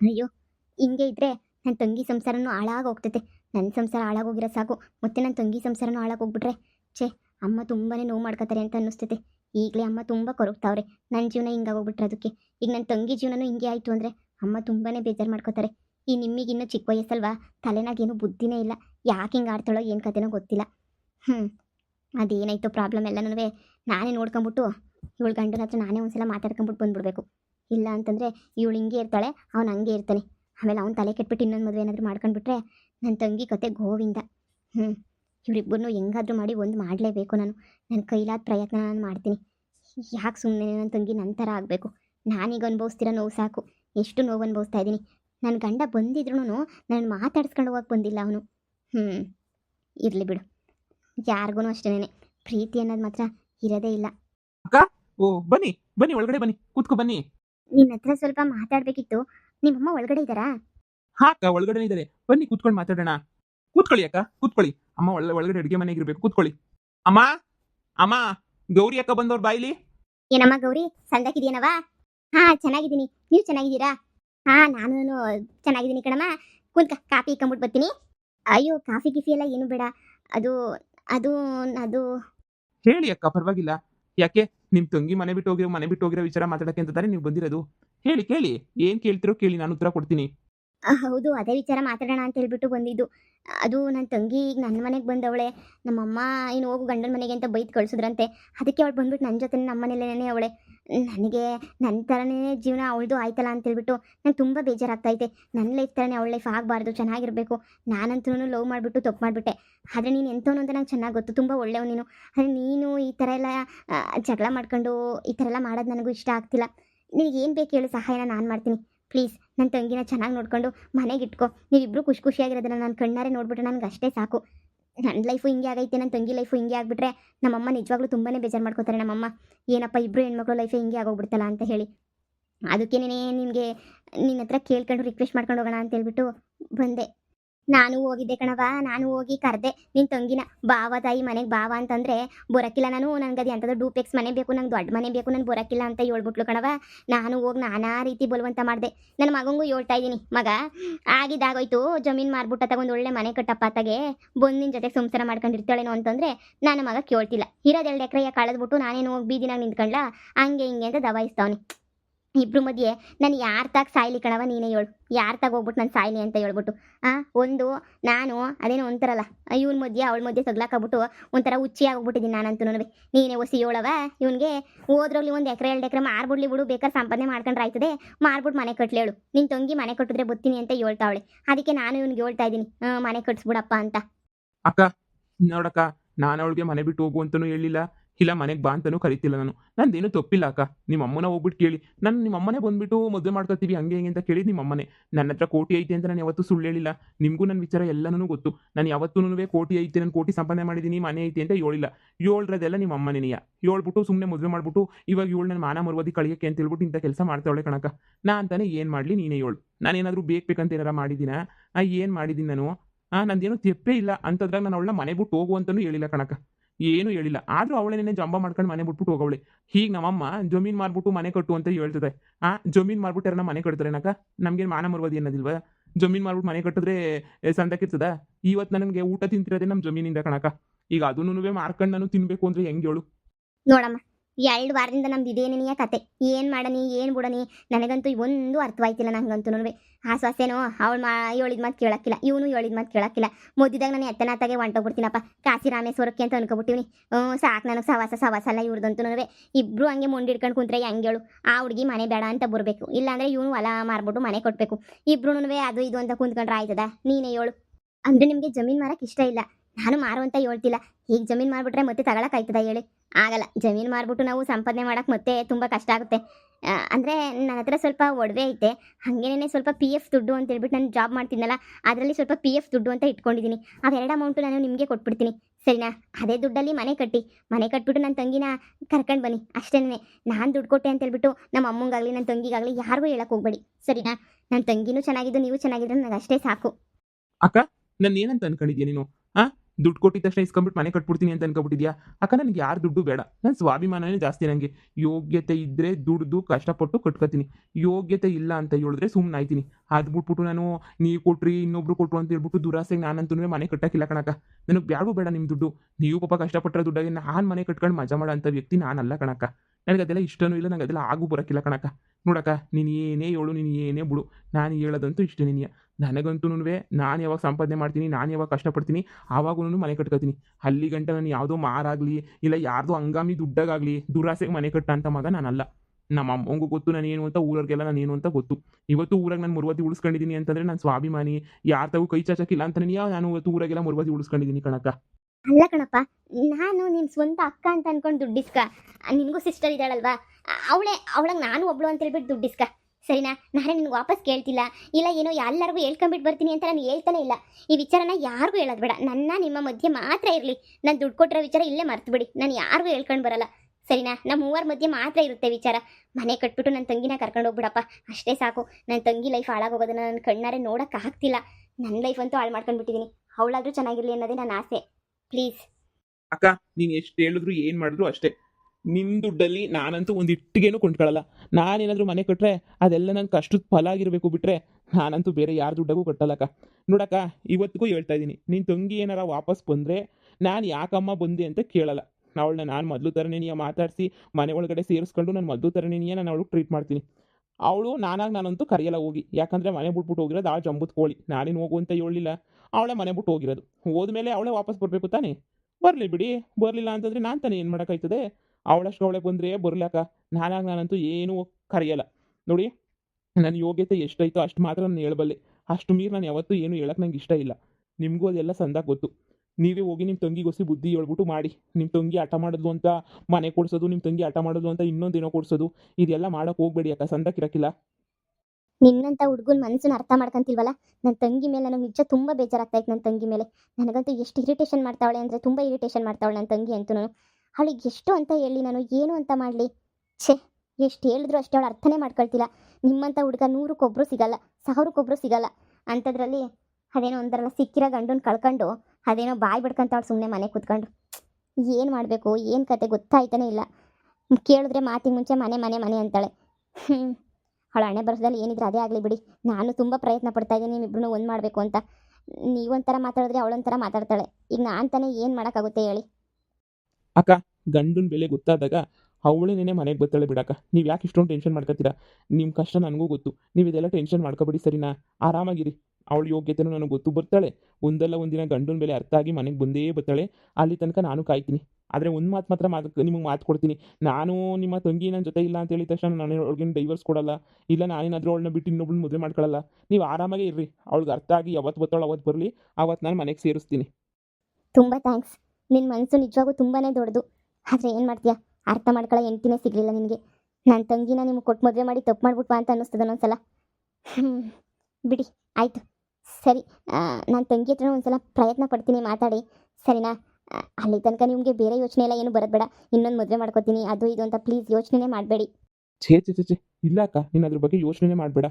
ಅಯ್ಯೋ, ಹಿಂಗೆ ಇದ್ರೆ ನನ್ನ ತಂಗಿ ಸಂಸಾರನೂ ಹಾಳಾಗೋಗ್ತೈತೆ. ನನ್ನ ಸಂಸಾರ ಹಾಳಾಗೋಗಿರೋ ಸಾಕು. ಮತ್ತೆ ನನ್ನ ತಂಗಿ ಸಂಸಾರನೂ ಹಾಳಾಗೋಗ್ಬಿಟ್ರೆ, ಛೇ, ಅಮ್ಮ ತುಂಬಾ ನೋವು ಮಾಡ್ಕೋತಾರೆ ಅಂತ ಅನ್ನಿಸ್ತೈತೆ. ಈಗಲೇ ಅಮ್ಮ ತುಂಬ ಕೊರಗ್ತಾವ್ರೆ. ನನ್ನ ಜೀವನ ಹಿಂಗಾಗೋಗ್ಬಿಟ್ರೆ ಅದಕ್ಕೆ. ಈಗ ನನ್ನ ತಂಗಿ ಜೀವನನೂ ಹಿಂಗೆ ಆಯಿತು ಅಂದರೆ ಅಮ್ಮ ತುಂಬಾ ಬೇಜಾರು ಮಾಡ್ಕೋತಾರೆ. ಈ ನಿಮಗೆ ಇನ್ನೂ ಚಿಕ್ಕ ವಯಸ್ಸಲ್ವಾ? ತಲೆನಾಗೇನು ಬುದ್ಧಿನೇ ಇಲ್ಲ. ಯಾಕೆ ಹಿಂಗೆ ಆಡ್ತಾಳೋ ಏನು ಕತೆನೋ ಗೊತ್ತಿಲ್ಲ. ಹ್ಞೂ ಅದೇನಾಯ್ತು ಪ್ರಾಬ್ಲಮ್ ಎಲ್ಲನೂ ನಾನೇ ನೋಡ್ಕೊಂಬಿಟ್ಟು, ಇವಳು ಗಂಡನ ಹತ್ರ ನಾನೇ ಒಂದ್ಸಲ ಮಾತಾಡ್ಕೊಂಬಿಟ್ಟು ಬಂದ್ಬಿಡ್ಬೇಕು. ಇಲ್ಲ ಅಂತಂದರೆ ಇವಳು ಹಿಂಗೆ ಇರ್ತಾಳೆ, ಅವನು ಹಂಗೆ ಇರ್ತಾನೆ. ಆಮೇಲೆ ಅವ್ನು ತಲೆ ಕೆಟ್ಬಿಟ್ಟು ಇನ್ನೊಂದು ಮದುವೆ ಏನಾದರೂ ಮಾಡ್ಕೊಂಡ್ಬಿಟ್ರೆ ನನ್ನ ತಂಗಿ ಕತೆ ಗೋವಿಂದ. ಹ್ಞೂ ಇವರಿಬ್ಬರನ್ನೂ ಹೆಂಗಾದರೂ ಮಾಡಿ ಒಂದು ಮಾಡಲೇಬೇಕು ನಾನು. ನನ್ನ ಕೈಲಾದ ಪ್ರಯತ್ನ ನಾನು ಮಾಡ್ತೀನಿ. ಯಾಕೆ ಸುಮ್ಮನೆ ನನ್ನ ತಂಗಿ ನನ್ನ ಥರ ಆಗಬೇಕು? ನಾನೀಗ ಅನುಭವಿಸ್ತಿರೋ ನೋವು ಸಾಕು. ಎಷ್ಟು ನೋವು ಅನುಭವಿಸ್ತಾ ಇದ್ದೀನಿ. ನನ್ನ ಗಂಡ ಬಂದಿದ್ರು ನಾನು ಮಾತಾಡ್ಸ್ಕೊಂಡು ಹೋಗಕ್ಕೆ ಬಂದಿಲ್ಲ ಅವನು. ಹ್ಞೂ ಇರಲಿ ಬಿಡು. ಯಾರಿಗೂ ಅಷ್ಟೇನೆ. ಪ್ರೀತಿ ಅನ್ನೋದು ಮಾತ್ರ ಇರೋದೇ ಇಲ್ಲ. ಓ, ಬನ್ನಿ ಬನ್ನಿ ಒಳಗಡೆ ಬನ್ನಿ. ಕೂತ್ಕೊ, ಬನ್ನಿ. ನಿನ್ನ ಹತ್ರ ಸ್ವಲ್ಪ ಮಾತಾಡಬೇಕಿತ್ತು. ನಿಮ್ಮಮ್ಮ ಒಳಗಡೆ ಇದ್ದಾರಾ? ಹಾ ಅಕ್ಕ ಒಳಗಡೆ ಇದ್ದಾರೆ. ಬನ್ನಿ ಕೂತ್ಕೊಂಡು ಮಾತಾಡೋಣ. ಕೂತ್ಕೊಳ್ಳಿ ಅಕ್ಕ ಕೂತ್ಕೊಳ್ಳಿ. ಅಮ್ಮ ಒಳ್ಳೆ ಒಳಗಡೆ ಅಡುಗೆ ಮನೆಗೆ ಇರ್ಬೇಕು. ಕೂತ್ಕೊಳ್ಳಿ. ಅಮ್ಮ ಅಮ್ಮ ಗೌರಿ ಅಕ್ಕ ಬಂದವ್ರ ಬಾಯಿಲಿ? ಏನಮ್ಮ ಗೌರಿ ಸಂದಕಿದೀನವಾ ಹಾ ಚೆನ್ನಾಗಿದ್ದೀನಿ. ನೀವು ಚೆನ್ನಾಗಿದ್ದೀರಾ? ಹಾ ನಾನು ಚೆನ್ನಾಗಿದ್ದೀನಿ ಕಣಮ್ಮ. ಕುಂತ್ಕ ಕಾಫಿ ಇಕ್ಕಂಬಿಟ್ಟು ಬರ್ತೀನಿ. ಅಯ್ಯೋ ಕಾಫಿ ಗಿಫಿ ಎಲ್ಲ ಏನು ಬೇಡ. ಅದು ಅದು ಅದು. ಹೇಳಿ ಅಕ್ಕ ಪರವಾಗಿಲ್ಲ. ಯಾಕೆ? ನಿಮ್ ತಂಗಿ ಮನೆ ಬಿಟ್ಟು ಹೋಗಿರೋ ಮನೆ ಬಿಟ್ಟು ಹೋಗಿರೋ ವಿಚಾರ ಮಾತಾಡಕ್ಕೆ ಅಂತ ನೀವು ಬಂದಿರೋದು? ಹೇಳಿ, ಕೇಳಿ. ಏನ್ ಕೇಳ್ತಿರೋ ಕೇಳಿ, ನಾನು ಉತ್ತರ ಕೊಡ್ತೀನಿ. ಹೌದು, ಅದೇ ವಿಚಾರ ಮಾತಾಡೋಣ ಅಂತ ಹೇಳ್ಬಿಟ್ಟು ಬಂದಿದ್ದು. ಅದು ನನ್ನ ತಂಗಿ ಈಗ ನನ್ನ ಮನೆಗೆ ಬಂದವಳೆ. ನಮ್ಮಮ್ಮ ಏನು ಹೋಗು ಗಂಡನ ಮನೆಗೆ ಅಂತ ಬೈದು ಕಳ್ಸಿದ್ರಂತೆ. ಅದಕ್ಕೆ ಅವಳು ಬಂದ್ಬಿಟ್ಟು ನನ್ನ ಜೊತೆ ನಮ್ಮ ಮನೇಲೇನೆ ಅವಳೆ. ನನಗೆ ನನ್ನ ಥರನೇ ಜೀವನ ಅವಳದು ಆಯ್ತಲ್ಲ ಅಂತ ಹೇಳ್ಬಿಟ್ಟು ನಂಗೆ ತುಂಬ ಬೇಜಾರಾಗ್ತೈತೆ ನನ್ನ ಲೈಫ್ ಥರನೇ ಅವಳ ಲೈಫ್ ಆಗಬಾರ್ದು, ಚೆನ್ನಾಗಿರಬೇಕು. ನಾನಂತೂ ಲವ್ ಮಾಡಿಬಿಟ್ಟು ತಪ್ಪು ಮಾಡಿಬಿಟ್ಟೆ. ಆದರೆ ನೀನು ಎಂಥವನು ಅಂತ ನಂಗೆ ಚೆನ್ನಾಗಿ ಗೊತ್ತು. ತುಂಬ ಒಳ್ಳೆಯವ ನೀನು. ಆದರೆ ನೀನು ಈ ಥರ ಎಲ್ಲ ಜಗಳ ಮಾಡ್ಕೊಂಡು ಈ ಥರ ಎಲ್ಲ ಮಾಡೋದು ನನಗೂ ಇಷ್ಟ ಆಗ್ತಿಲ್ಲ. ನಿನಗೆ ಏನು ಬೇಕು ಹೇಳು, ಸಹಾಯನ ನಾನು ಮಾಡ್ತೀನಿ. ಪ್ಲೀಸ್ ನನ್ನ ತಂಗಿನ ಚೆನ್ನಾಗಿ ನೋಡ್ಕೊಂಡು ಮನೆಗೆ ಇಟ್ಕೊ. ನೀವಿಬ್ಬರು ಖುಷಿ ಖುಷಿಯಾಗಿರೋದನ್ನ ನಾನು ಕಣ್ಣಾರೆ ನೋಡ್ಬಿಟ್ಟು ನನಗೆ ಅಷ್ಟೇ ಸಾಕು. ನನ್ನ ಲೈಫು ಹಿಂಗೆ ಆಗೈತೆ, ನನ್ನ ತಂಗಿ ಲೈಫು ಹಿಂಗೆ ಆಗಿಬಿಟ್ರೆ ನಮ್ಮಮ್ಮ ನಿಜವಾಗ್ಲೂ ತುಂಬಾ ಬೇಜಾರು ಮಾಡ್ಕೋತಾರೆ ನಮ್ಮಮ್ಮ. ಏನಪ್ಪ ಇಬ್ಬರು ಹೆಣ್ಮಕ್ಳು ಲೈಫ್ ಹಿಂಗೆ ಆಗೋಗ್ಬಿಡ್ತಲ್ಲ ಅಂತ ಹೇಳಿ. ಅದಕ್ಕೆ ನಿಮಗೆ ನಿನ್ನ ಹತ್ರ ಕೇಳ್ಕೊಂಡು ರಿಕ್ವೆಸ್ಟ್ ಮಾಡ್ಕೊಂಡು ಹೋಗೋಣ ಅಂತ ಹೇಳ್ಬಿಟ್ಟು ಬಂದೆ. ನಾನು ಹೋಗಿದ್ದೆ ಕಣವ ನಾನು ಹೋಗಿ ಕರೆದೆ. ನಿನ್ನ ತಂಗಿನ, ಬಾವ ತಾಯಿ ಮನೆಗೆ ಬಾವ ಅಂತಂದ್ರೆ ಬರೋಕ್ಕಿಲ್ಲ ನಾನು. ನನಗೆ ಅದು ಎಂಥದ್ದು ಡೂಪೆಕ್ಸ್ ಮನೆ ಬೇಕು, ನಂಗೆ ದೊಡ್ಡ ಮನೆ ಬೇಕು ನಾನು ಬರೋಕ್ಕಿಲ್ಲ ಅಂತ ಹೇಳ್ಬಿಟ್ಲು ಕಣವ ನಾನು ಹೋಗಿ ನಾನಾ ರೀತಿ ಬಲವಂತ ಮಾಡಿದೆ. ನನ್ನ ಮಗಂಗು ಹೇಳ್ತಾ ಇದ್ದೀನಿ, ಮಗ, ಆಗಿದ್ದಾಗೋಯ್ತು, ಜಮೀನು ಮಾರ್ಬಿಟ್ಟ ತಗೊಂಡು ಒಳ್ಳೆ ಮನೆ ಕಟ್ಟಪ್ಪ ತಗೆ ಬಂದು ನಿನ್ನ ಜೊತೆ ಸಂಸಾರ ಮಾಡ್ಕೊಂಡಿರ್ತಾಳೇನೋ ಅಂತಂದ್ರೆ ನನ್ನ ಮಗ ಕೇಳ್ತಿಲ್ಲ. ಇರೋದೆರಡು ಎಕರೆಯ ಕಳೆದ್ಬಿಟ್ಟು ನಾನೇನು ಹೋಗಿ ಬೀದಿನಾಗ ನಿಂತ್ಕೊಂಡ್ಲ? ಹಂಗೆ ಹಿಂಗೆ ಅಂತ ದಬಾಯಿಸ್ತಾವನಿ ಇಬ್ರು ಮಧ್ಯೆ ನಾನು ಯಾರ ತಾಗ್ ಸಾಯ್ಲಿ ಕಣವ ನೀನೇ ಹೇಳು. ಯಾರ ತಾಗ ಹೋಗ್ಬಿಟ್ಟು ನಾನು ಸಾಯ್ಲಿ ಅಂತ ಹೇಳ್ಬಿಟ್ಟು. ಆ, ಒಂದು, ನಾನು, ಅದೇನೋ ಒಂಥರಲ್ಲ. ಇವನ್ ಮಧ್ಯೆ, ಅವಳ ಮಧ್ಯೆ ತಗ್ಲಾಕಾಗ್ಬಿಟ್ಟು ಒಂಥರ ಹುಚ್ಚಿ ಆಗ್ಬಿಟ್ಟಿದ್ದೀನಿ ನಾನಂತೂ ನೀನೇ ಒಸಿ ಹೇಳವ ಇವನಿಗೆ ಹೋದ್ರಲ್ಲಿ ಒಂದು ಎಕರೆ, ಎರಡು ಎಕರೆ ಮಾರ್ಬಿಡ್ಲಿ ಬಿಡು ಬೇಕಾದ್ರೆ ಸಂಪಾದನೆ ಮಾಡ್ಕೊಂಡ್ರೆ ಆಯ್ತದೆ. ಮಾರ್ಬಿಟ್ಟು ಮನೆ ಕಟ್ಲೇಳು ನಿನ್ ತಂಗಿ ಮನೆ ಕಟ್ಟಿದ್ರೆ ಬತ್ತೀನಿ ಅಂತ ಹೇಳ್ತಾವಳೆ. ಅದಕ್ಕೆ ನಾನು ಇವನಿಗೆ ಹೇಳ್ತಾ ಇದ್ದೀನಿ. ಮನೆ ಕಟ್ಸ್ಬಿಡಪ್ಪ ಅಂತ. ಅಕ್ಕ, ನೋಡಕ್ಕ, ನಾನು ಅವಳಿಗೆ ಮನೆ ಬಿಟ್ಟು ಹೋಗು ಹೇಳಿಲ್ಲ. ಇಲ್ಲ, ಮನೆಗೆ ಬಾ ಅಂತಲೂ ಕರಿತಿಲ್ಲ ನಾನು. ನಂದೇನು ತಪ್ಪಿಲ್ಲ ಅಕ್ಕ. ನಿಮ್ಮ ಅಮ್ಮನ ಹೋಗ್ಬಿಟ್ಟು ಕೇಳಿ, ನಾನು ನಿಮ್ಮ ಅಮ್ಮನೇ ಬಂದ್ಬಿಟ್ಟು ಮದುವೆ ಮಾಡ್ಕೊತೀವಿ, ಹಂಗೆ ಹಿಂಗೆ ಅಂತ ಕೇಳಿದ ನಿಮ್ಮ ಅಮ್ಮನೇ ನನ್ನ ಹತ್ರ ಕೋಟಿ ಐತೆ ಅಂತ ನಾನು ಯಾವತ್ತೂ ಸುಳ್ಳು ಹೇಳಿಲ್ಲ. ನಿಮಗೂ ನನ್ನ ವಿಚಾರ ಎಲ್ಲನೂ ಗೊತ್ತು. ನಾನು ಯಾವತ್ತೂ ಕೋಟಿ ಐತೆ, ನಾನು ಕೋಟಿ ಸಂಪಾದನೆ ಮಾಡಿದ್ದೀನಿ ಮನೆ ಐತೆ ಅಂತ ಹೇಳಿಲ್ಲ ಹೇಳ್ರದೆಲ್ಲ ನಿಮ್ಮ ಅಮ್ಮನೇನೆಯ ಹೇಳ್ಬಿಟ್ಟು ಸುಮ್ಮನೆ ಮದುವೆ ಮಾಡ್ಬಿಟ್ಟು ಇವಾಗ ಇವಳು ನನ್ನ ಮಾನ ಮರುವದಿ ಕಳಿಯಕ್ಕೆ ಅಂತ ಹೇಳ್ಬಿಟ್ಟು ಇಂಥ ಕೆಲಸ ಮಾಡ್ತಾವಳೆ ಕಣಕ ನಾ ಅಂತಾನೆ ಏನು ಮಾಡಲಿ ನೀನೇ ಹೇಳು ನಾನೇನಾದರೂ ಬೇಕು ಬೇಕಂತ ಏನಾರ ಮಾಡಿದ್ದೀನ ಏನು ಮಾಡಿದ್ದೀನಿ ನಾನು? ಆ, ನಂದೇನು ತೆಪ್ಪೇ ಇಲ್ಲ. ಅಂತದ್ರಾಗ ನಾನು ಅವಳ ಮನೆ ಬಿಟ್ಟು ಹೋಗು ಅಂತಲೂ ಹೇಳಿಲ್ಲ ಕಣಕ್ಕ. ಏನು ಹೇಳಿಲ್ಲ. ಆದ್ರೂ ಅವಳೇನೇ ಜಂಬ ಮಾಡ್ಕೊಂಡು ಮನೆ ಬಿಟ್ಬಿಟ್ಟು ಹೋಗವಳೆ. ಹೀಗೆ ನಮ್ಮಮ್ಮ ಜಮೀನ್ ಮಾರ್ಬಿಟ್ಟು ಮನೆ ಕಟ್ಟು ಅಂತ ಹೇಳ್ತದೆ. ಆ, ಜಮೀನ್ ಮಾರ್ಬಿಟ್ಟು ಯಾರನ್ನ ಮನೆ ಕಟ್ತಾರೆ ನಕ ನಮ್ಗೆ ಮಾನ ಮರ್ವದಿ ಅನ್ನೋದಿಲ್ವಾ? ಜಮೀನ್ ಮಾರ್ಬಿಟ್ಟು ಮನೆ ಕಟ್ಟಿದ್ರೆ ಸಂದಕ್ಕಿರ್ತದ ಇವತ್ತು ನನಗೆ ಊಟ ತಿಂತಿರೋದೇ ನಮ್ಮ ಜಮೀನಿಂದ ಕಣಕ ಈಗ ಅದನ್ನು ಮಾರ್ಕೊಂಡು ನಾನು ತಿನ್ಬೇಕು ಅಂದ್ರೆ ಹೆಂಗೆ ಹೇಳು? ನೋಡಮ್ಮ. ಎರಡು ವಾರದಿಂದ ನಮ್ದು ನಿನಿಯ ಕತೆ. ಏನು ಮಾಡನಿ, ಏನು ಬಿಡನಿ, ನನಗಂತೂ ಒಂದು ಅರ್ಥವಾಯ್ತಿಲ್ಲ ನನಗಂತೂ ಆ ಸೊಸೆನೋ ಅವಳು ಮಾ, ಹೇಳಿದ ಮಾತು ಕೇಳಕ್ಕಿಲ್ಲ. ಇವನು ಹೇಳಿದ ಮಾತು ಕೇಳಕ್ಕಿಲ್ಲ. ಮುದ್ದಿದಾಗ ನಾನು ಎತ್ತನಾತಾಗೆ ಹೊಂಟೋಗ್ಬಿಡ್ತೀನಪ್ಪ. ಕಾಸಿ ರಾಮೇಶ್ವರಕ್ಕೆ ಅಂತ ಅನ್ಕೊಬಿಟ್ಟಿವ್ನಿ. ಹ್ಞೂ, ಸಾಕು ನನಗೆ ಸವಾಸ ಸವಾಸ ಅಲ್ಲ ಇವ್ರದಂತೂ ಇಬ್ರು ಹಂಗೆ ಮುಂಡಿ ಹಿಡ್ಕೊಂಡು ಕುಂತ್ರೆ ಹೆಂಗೆ ಹೇಳು? ಆ ಹುಡುಗಿ ಮನೆ ಬೇಡ ಅಂತ ಬರಬೇಕು. ಇಲ್ಲಾಂದ್ರೆ ಇವನು ಹೊಲ ಮಾರ್ಬಿಟ್ಟು ಮನೆ ಕೊಡಬೇಕು ಇಬ್ರು ಅದು ಇದು ಅಂತ ಕುಂತ್ಕೊಂಡ್ರೆ ಆಯ್ತದ? ನೀನೇ ಹೇಳು. ಅಂದ್ರೆ ನಿಮಗೆ ಜಮೀನು ಮಾರಕ್ಕೆ ಇಷ್ಟ ಇಲ್ಲ. ನಾನು ಮಾರು ಅಂತ ಹೇಳ್ತಿಲ್ಲ. ಈಗ ಜಮೀನು ಮಾರ್ಬಿಟ್ರೆ ಮತ್ತೆ ತಗೊಳಕ್ ಆಯ್ತದ ಹೇಳಿ. ಆಗಲ್ಲ. ಜಮೀನು ಮಾರ್ಬಿಟ್ಟು ನಾವು ಸಂಪಾದನೆ ಮಾಡಕ್ಕೆ ಮತ್ತೆ ತುಂಬ ಕಷ್ಟ ಆಗುತ್ತೆ. ಅಂದರೆ ನನ್ನ ಹತ್ರ ಸ್ವಲ್ಪ ಒಡವೆ ಐತೆ. ಹಾಗೇನೇ ಸ್ವಲ್ಪ ಪಿ ಎಫ್ ದುಡ್ಡು ಅಂತ ಹೇಳ್ಬಿಟ್ಟು ನಾನು ಜಾಬ್ ಮಾಡ್ತಿದ್ನಲ್ಲ, ಅದರಲ್ಲಿ ಸ್ವಲ್ಪ ಪಿ ಎಫ್ ದುಡ್ಡು ಅಂತ ಇಟ್ಕೊಂಡಿದ್ದೀನಿ ಅವೆರಡು ಅಮೌಂಟು ನಾನು ನಿಮಗೆ ಕೊಟ್ಬಿಡ್ತೀನಿ. ಸರಿನಾ? ಅದೇ ದುಡ್ಡಲ್ಲಿ ಮನೆ ಕಟ್ಟಿ. ಮನೆ ಕಟ್ಬಿಟ್ಟು ನನ್ನ ತಂಗಿನ ಕರ್ಕೊಂಡು ಬನ್ನಿ. ಅಷ್ಟೇನೆ. ನಾನು ದುಡ್ಡು ಕೊಟ್ಟೆ ಅಂತ ಹೇಳ್ಬಿಟ್ಟು ನಮ್ಮ ಅಮ್ಮಂಗಾಗಲಿ ನನ್ನ ತಂಗಿಗಾಗಲಿ ಯಾರಿಗೂ ಹೇಳಕ್ಕೆ ಹೋಗ್ಬೇಡಿ. ಸರಿನಾ? ನನ್ನ ತಂಗಿನೂ ಚೆನ್ನಾಗಿದ್ದು, ನೀವು ಚೆನ್ನಾಗಿದ್ರೆ ನನಗೆ ಅಷ್ಟೇ ಸಾಕು. ಅಕ್ಕ ನಾನು ಏನಂತ ಅನ್ಕೊಂಡಿದ್ಯಾ ನೀನು? ದುಡ್ಡು ಕೊಟ್ಟಿದ ತಕ್ಷಣ ಇಸ್ಕೊಂಬಿಟ್ಟು ಮನೆ ಕಟ್ಬಿಡ್ತೀನಿ ಅಂತ ಅನ್ಕೊಬಿಟ್ಟಿದ್ಯಾ? ಅಕ್ಕ ನನಗೆ ಯಾರು ದುಡ್ಡು ಬೇಡ. ನನ್ನ ಸ್ವಾಭಿಮಾನನೇ ಜಾಸ್ತಿ ನನಗೆ ಯೋಗ್ಯತೆ ಇದ್ದರೆ ದುಡ್ದು ಕಷ್ಟಪಟ್ಟು ಕಟ್ಕೋತೀನಿ. ಯೋಗ್ಯತೆ ಇಲ್ಲ ಅಂತ ಹೇಳಿದ್ರೆ ಸುಮ್ಮನೆ ಆಯ್ತೀನಿ. ಅದು ಬಿಟ್ಬಿಟ್ಟು ನಾನು ನೀವು ಕೊಟ್ರಿ, ಇನ್ನೊಬ್ರು ಕೊಟ್ರು ಅಂತ ಹೇಳ್ಬಿಟ್ಟು ದುರಾಸೆಗೆ ನಾನಂತೂ ಮನೆ ಕಟ್ಟಕ್ಕಿಲ್ಲ ಕಣಕ ನನಗೆ ಯಾರು ಬೇಡ ನಿಮ್ಮ ದುಡ್ಡು. ನೀವು ಪಾಪ ಕಷ್ಟಪಟ್ಟರೆ ದುಡ್ಡಾಗಿ ನಾನು ಮನೆ ಕಟ್ಕೊಂಡು ಮಜಾ ಮಾಡೋ ಅಂಥ ವ್ಯಕ್ತಿ ನಾನಲ್ಲ ಕಣಕ ನನಗೆ ಅದೆಲ್ಲ ಇಷ್ಟನೂ ಇಲ್ಲ ನನಗೆ ಅದೆಲ್ಲ ಆಗು ಬರೋಕ್ಕಿಲ್ಲ ಕಣಕ ನೋಡಕ್ಕ, ನೀನು ಏನೇ ಹೇಳು, ನೀನು ಏನೇ ಬಿಡು. ನಾನು ಹೇಳೋದಂತೂ ಇಷ್ಟ ನಿನಗೆ ನನಗಂತೂ ನಾನು ಯಾವಾಗ ಸಂಪಾದನೆ ಮಾಡ್ತೀನಿ, ನಾನು ಯಾವಾಗ ಕಷ್ಟಪಡ್ತೀನಿ ಆವಾಗೂ ಮನೆ ಕಟ್ಕೋತೀನಿ. ಅಲ್ಲಿ ಗಂಟ ನಾನು ಯಾವುದೋ ಮಾರಾಗಲಿ, ಇಲ್ಲ ಯಾರ್ದೋ ಹಂಗಾಮಿ ದುಡ್ಡಾಗಲಿ ದುರಾಸೆಗೆ ಮನೆ ಕಟ್ಟ ಅಂತ ಮಗ ನಾನಲ್ಲ. ನಮ್ಮ ಅಮ್ಮಂಗೂ ಗೊತ್ತು ನಾನು ಏನು ಅಂತ, ಊರವ್ರಿಗೆಲ್ಲ ನಾನು ಏನು ಅಂತ ಗೊತ್ತು. ಇವತ್ತು ಊರಾಗ ನಾನು ಮುರುವತಿ ಉಳಿಸ್ಕೊಂಡಿದ್ದೀನಿ ಅಂತಂದ್ರೆ ನಾನು ಸ್ವಾಭಿಮಾನಿ, ಯಾರ ತಾವು ಕೈ ಚಾಚಕ್ಕಿಲ್ಲ ಅಂತ ನಾನು ಇವತ್ತು ಊರಾಗೆಲ್ಲ ಮುರುವತಿ ಉಳಿಸ್ಕೊಂಡಿದ್ದೀನಿ ಕಣಕ್ಕ. ಅಲ್ಲ ಕಣಪ್ಪ, ನಾನು ನಿನ್ನ ಸ್ವಂತ ಅಕ್ಕ ಅಂತ ಅನ್ಕೊಂಡು ದುಡ್ಡಿಸ್ಕ, ನಿನಗೂ ಸಿಸ್ಟರ್ ಇದ್ದಾಳಲ್ವಾ, ಅವಳೆ ಅವಳಂಗೆ ನಾನು ಒಬ್ಳು ಅಂತ ಹೇಳ್ಬಿಟ್ಟು ದುಡ್ಡಿಸ್ಕ. ಸರಿನಾ? ನಾನು ನಿನ್ಗೆ ವಾಪಸ್ ಕೇಳ್ತಿಲ್ಲ. ಇಲ್ಲ, ಏನೋ ಎಲ್ಲರಿಗೂ ಹೇಳ್ಕೊಂಬಿಟ್ಟು ಬರ್ತೀನಿ ಅಂತ ನಾನು ಹೇಳ್ತಾನೆ ಇಲ್ಲ. ಈ ವಿಚಾರನ ಯಾರಿಗೂ ಹೇಳೋದು ಬೇಡ. ನನ್ನ, ನಿಮ್ಮ ಮಧ್ಯೆ ಮಾತ್ರ ಇರಲಿ. ನಾನು ದುಡ್ಡು ಕೊಟ್ಟಿರೋ ವಿಚಾರ ಇಲ್ಲೇ ಮರ್ತು ಬಿಡಿ ನಾನು ಯಾರಿಗೂ ಹೇಳ್ಕೊಂಡು ಬರಲ್ಲ. ಸರಿನಾ? ನಮ್ಮ ಮೂವರ ಮಧ್ಯೆ ಮಾತ್ರ ಇರುತ್ತೆ ವಿಚಾರ. ಮನೆ ಕಟ್ಬಿಟ್ಟು ನನ್ನ ತಂಗಿನ ಕರ್ಕೊಂಡು ಹೋಗ್ಬಿಡಪ್ಪ. ಅಷ್ಟೇ ಸಾಕು. ನನ್ನ ತಂಗಿ ಲೈಫ್ ಹಾಳಾಗೋಗೋದನ್ನ ನನ್ನ ಕಣ್ಣಾರೆ ನೋಡೋಕ್ಕಾಗ್ತಿಲ್ಲ ನನ್ನ ಲೈಫ್ ಅಂತೂ ಹಾಳು ಮಾಡ್ಕೊಂಡ್ಬಿಟ್ಟಿದ್ದೀನಿ ಅವಳಾದ್ರೂ ಚೆನ್ನಾಗಿರಲಿ ಅನ್ನೋದೇ ನನ್ನ ಆಸೆ. ಪ್ಲೀಸ್ ಅಕ್ಕ, ನೀನು ಎಷ್ಟು ಹೇಳಿದ್ರು ಏನು ಮಾಡಿದ್ರು ಅಷ್ಟೇ. ನಿನ್ನ ದುಡ್ಡಲ್ಲಿ ನಾನಂತೂ ಒಂದು ಇಟ್ಟಿಗೆನೂ ಕೊಂಡ್ಕೊಳ್ಳಲ್ಲ ನಾನೇನಾದರೂ ಮನೆ ಕೊಟ್ಟರೆ ಅದೆಲ್ಲ ನನ್ನ ಕಷ್ಟದ ಫಲ ಆಗಿರಬೇಕು ಬಿಟ್ಟರೆ ನಾನಂತೂ ಬೇರೆ ಯಾರ ದುಡ್ಡಗೂ ಕಟ್ಟಲ್ಲಕ್ಕ. ನೋಡಕ್ಕ, ಇವತ್ತಿಗೂ ಹೇಳ್ತಾ ಇದ್ದೀನಿ ನಿನ್ನ ತಂಗಿ ಏನಾರ ವಾಪಸ್ ಬಂದರೆ ನಾನು ಯಾಕಮ್ಮ ಬಂದೆ ಅಂತ ಕೇಳಲ್ಲ. ಅವಳನ್ನ ನಾನು ಮೊದಲು ಥರನೇ ಮಾತಾಡ್ಸಿ ಮಾತಾಡಿಸಿ ಮನೆ ಒಳಗಡೆ ಸೇರಿಸ್ಕೊಂಡು ನಾನು ಮೊದಲು ಥರನೇ ನಾನು ಅವಳು ಟ್ರೀಟ್ ಮಾಡ್ತೀನಿ. ಅವಳು ನಾನಾಗಿ ನಾನಂತೂ ಕರೆಯಲ್ಲ ಹೋಗಿ, ಯಾಕಂದರೆ ಮನೆ ಬಿಟ್ಬಿಟ್ಟು ಹೋಗಿರೋದು ಆ ಜಂಬುತ್ ಕೋಳಿ. ನಾನೇನು ಹೋಗು ಅಂತ ಹೇಳಲಿಲ್ಲ. ಅವಳೇ ಮನೆ ಬಿಟ್ಟು ಹೋಗಿರೋದು. ಹೋದ್ಮೇಲೆ ಅವಳೇ ವಾಪಸ್ ಬರಬೇಕು ತಾನೇ? ಬರಲಿ ಬಿಡಿ, ಬರಲಿಲ್ಲ ಅಂತಂದರೆ ನಾನು ತಾನೇ ಏನು ಮಾಡೋಕ್ಕಾಯ್ತದೆ ಅವಳಷ್ಟು ಅವಳೆ ಬಂದ್ರೆ ಬರ್ಲಾಕ ನಾನಾಗ ನಾನಂತೂ ಏನೂ ಕರೆಯಲ್ಲ. ನೋಡಿ, ನನ್ನ ಯೋಗ್ಯತೆ ಎಷ್ಟೈತೋ ಅಷ್ಟು ಮಾತ್ರ ನಾನು ಹೇಳಬಲ್ಲೆ. ಅಷ್ಟು ಮೀರಿ ನಾನು ಯಾವತ್ತೂ ಏನು ಹೇಳಕ್ಕೆ ನಂಗೆ ಇಷ್ಟ ಇಲ್ಲ. ನಿಮಗೂ ಅದೆಲ್ಲ ಸಂದ ಗೊತ್ತು. ನೀವೇ ಹೋಗಿ ನಿಮ್ಮ ತಂಗಿಗೋಸಿ ಬುದ್ಧಿ ಹೇಳ್ಬಿಟ್ಟು ಮಾಡಿ. ನಿಮ್ಮ ತಂಗಿ ಆಟ ಮಾಡೋದು ಅಂತ ಮನೆ ಕೊಡ್ಸೋದು ನಿಮ್ಮ ತಂಗಿ ಆಟ ಮಾಡೋದು ಅಂತ ಇನ್ನೊಂದೇನೋ ಕೊಡ್ಸೋದು, ಇದೆಲ್ಲ ಮಾಡೋಕೆ ಹೋಗ್ಬೇಡಿ ಅಕ್ಕ ಸಂದಕ್ಕಿರಕ್ಕಿಲ್ಲ ನಿನ್ನಂತ ಹುಡುಗನ ಮನಸ್ಸನ್ನ ಅರ್ಥ ಮಾಡ್ಕೊಂತಿಲ್ವಲ್ಲ? ನನ್ನ ತಂಗಿ ಮೇಲೆ ನನಗೆ ನಿಜ ತುಂಬ ಬೇಜಾರಾಗ್ತಾಯಿತ್ತು ನನ್ನ ತಂಗಿ ಮೇಲೆ. ನನಗಂತೂ ಎಷ್ಟು ಇರಿಟೇಷನ್ ಮಾಡ್ತಾವಳೆ ಅಂದರೆ ತುಂಬ ಇರಿಟೇಷನ್ ಮಾಡ್ತಾವಳೆ ನನ್ನ ತಂಗಿ ಅಂತೂ ಅವಳಿಗೆ ಎಷ್ಟು ಅಂತ ಹೇಳಿ ನಾನು ಏನು ಅಂತ ಮಾಡಲಿ? ಛೇ, ಎಷ್ಟು ಹೇಳಿದ್ರು ಅಷ್ಟೇ ಅವಳು ಅರ್ಥನೇ ಮಾಡ್ಕೊಳ್ತಿಲ್ಲ. ನಿಮ್ಮಂಥ ಹುಡುಗ ನೂರಕ್ಕೊಬ್ಬರು ಸಿಗಲ್ಲ ಸಾವಿರಕ್ಕೊಬ್ಬರು ಸಿಗಲ್ಲ. ಅಂಥದ್ರಲ್ಲಿ ಅದೇನೋ ಒಂದರಲ್ಲ ಸಿಕ್ಕಿರೋ ಗಂಡನ ಕಳ್ಕೊಂಡು, ಅದೇನೋ ಬಾಯಿ ಬಿಡ್ಕೊಂತಾವಳು ಸುಮ್ಮನೆ ಮನೆ ಕೂತ್ಕೊಂಡು. ಏನು ಮಾಡಬೇಕು? ಏನು ಕತೆ ಗೊತ್ತಾಯ್ತಾನೆ ಇಲ್ಲ. ಕೇಳಿದ್ರೆ ಮಾತಿಗೆ ಮುಂಚೆ ಮನೆ ಮನೆ ಮನೆ ಅಂತಾಳೆ. ಹ್ಞೂ ಅವಳ ಹಣೆ ಬರಸದಲ್ಲಿ ಏನಿದ್ರೆ ಅದೇ ಆಗಲಿ ಬಿಡಿ. ನಾನು ತುಂಬ ಪ್ರಯತ್ನ ಪಡ್ತಾ ಇದ್ದೀನಿ ನಿಮ್ಮಿಬ್ರು ಒಂದು ಮಾಡಬೇಕು ಅಂತ. ನೀವೊಂಥರ ಮಾತಾಡಿದ್ರೆ ಅವಳೊಂಥರ ಮಾತಾಡ್ತಾಳೆ. ಈಗ ನಾನು ತಾನೇ ಏನು ಮಾಡೋಕ್ಕಾಗುತ್ತೆ ಹೇಳಿ? ಅಕ್ಕ, ಗಂಡನ ಬೆಲೆ ಗೊತ್ತಾದಾಗ ಅವಳೇನೇ ಮನೆಗೆ ಬರ್ತಾಳೆ ಬಿಡಕ್ಕ. ನೀವು ಯಾಕೆ ಇಷ್ಟೊಂದು ಟೆನ್ಷನ್ ಮಾಡ್ಕೊತೀರಾ ನಿಮ್ಮ ಕಷ್ಟ ನನಗೂ ಗೊತ್ತು. ನೀವು ಇದೆಲ್ಲ ಟೆನ್ಷನ್ ಮಾಡ್ಕೊಬೇಡಿ ಸರಿನಾ? ಆರಾಮಾಗಿರಿ. ಅವಳ ಯೋಗ್ಯತೆನೂ ನನಗೆ ಗೊತ್ತು. ಬರ್ತಾಳೆ. ಒಂದಲ್ಲ ಒಂದಿನ ಗಂಡನ ಬೆಲೆ ಅರ್ಥ ಆಗಿ ಮನೆಗೆ ಬಂದೇ ಬರ್ತಾಳೆ. ಅಲ್ಲಿ ತನಕ ನಾನು ಕಾಯ್ತೀನಿ. ಆದರೆ ಒಂದು ಮಾತು ಮಾತ್ರ ಮಾತು ನಿಮಗೆ ಮಾತು ಕೊಡ್ತೀನಿ. ನಾನು ನಿಮ್ಮ ತಂಗಿ ನನ್ನ ಜೊತೆ ಇಲ್ಲ ಅಂತ ಹೇಳಿದ ತಕ್ಷಣ ನಾನು ಅವಳಿಗೇನು ಡೈವರ್ಸ್ ಕೊಡಲ್ಲ? ಇಲ್ಲ ನಾನೇನಾದರೂ ಅವಳನ್ನ ಬಿಟ್ಟು ಇನ್ನೊಬ್ಳನ್ನ ಮದುವೆ ಮಾಡ್ಕೊಳ್ಳಲ್ಲ ನೀವು ಆರಾಮಾಗೇ ಇರ್ರಿ. ಅವಳಿಗೆ ಅರ್ಥ ಆಗಿ ಯಾವತ್ತು ಬರ್ತಾಳೆ ಅವತ್ತು ಬರಲಿ. ಅವತ್ತು ನಾನು ಮನೆಗೆ ಸೇರಿಸ್ತೀನಿ. ತುಂಬ ಥ್ಯಾಂಕ್ಸ್ ನಿನ್ನ ಮನಸ್ಸು ನಿಜವಾಗೂ ತುಂಬಾ ದೊಡ್ಡದು. ಆದರೆ ಏನು ಮಾಡ್ತೀಯಾ? ಅರ್ಥ ಮಾಡ್ಕೊಳ್ಳೋ ಎಂಟಿನೇ ಸಿಗಲಿಲ್ಲ ನಿನಗೆ. ನನ್ನ ತಂಗಿನ ನಿಮಗೆ ಕೊಟ್ಟು ಮದುವೆ ಮಾಡಿ ತಪ್ಪು ಮಾಡ್ಬಿಟ್ವಾ ಅಂತ ಅನ್ನಿಸ್ತದೆ ಒಂದ್ಸಲ. ಹ್ಞೂ ಬಿಡಿ, ಆಯಿತು. ಸರಿ ನಾನು ತಂಗಿ ಹತ್ರ ಒಂದ್ಸಲ ಪ್ರಯತ್ನ ಪಡ್ತೀನಿ, ಮಾತಾಡಿ. ಸರಿನಾ? ಅಲ್ಲಿ ತನಕ ನಿಮಗೆ ಬೇರೆ ಯೋಚನೆ ಎಲ್ಲ ಏನು ಬರೋದು ಬೇಡ. ಇನ್ನೊಂದು ಮದುವೆ ಮಾಡ್ಕೊತೀನಿ, ಅದು ಇದು ಅಂತ ಪ್ಲೀಸ್ ಯೋಚನೆ ಮಾಡಬೇಡಿ. ಛೇ ಛೇ ಛೇ ಇಲ್ಲ ಅಕ್ಕ, ನೀನು ಅದ್ರ ಬಗ್ಗೆ ಯೋಚನೆ ಮಾಡಬೇಡ.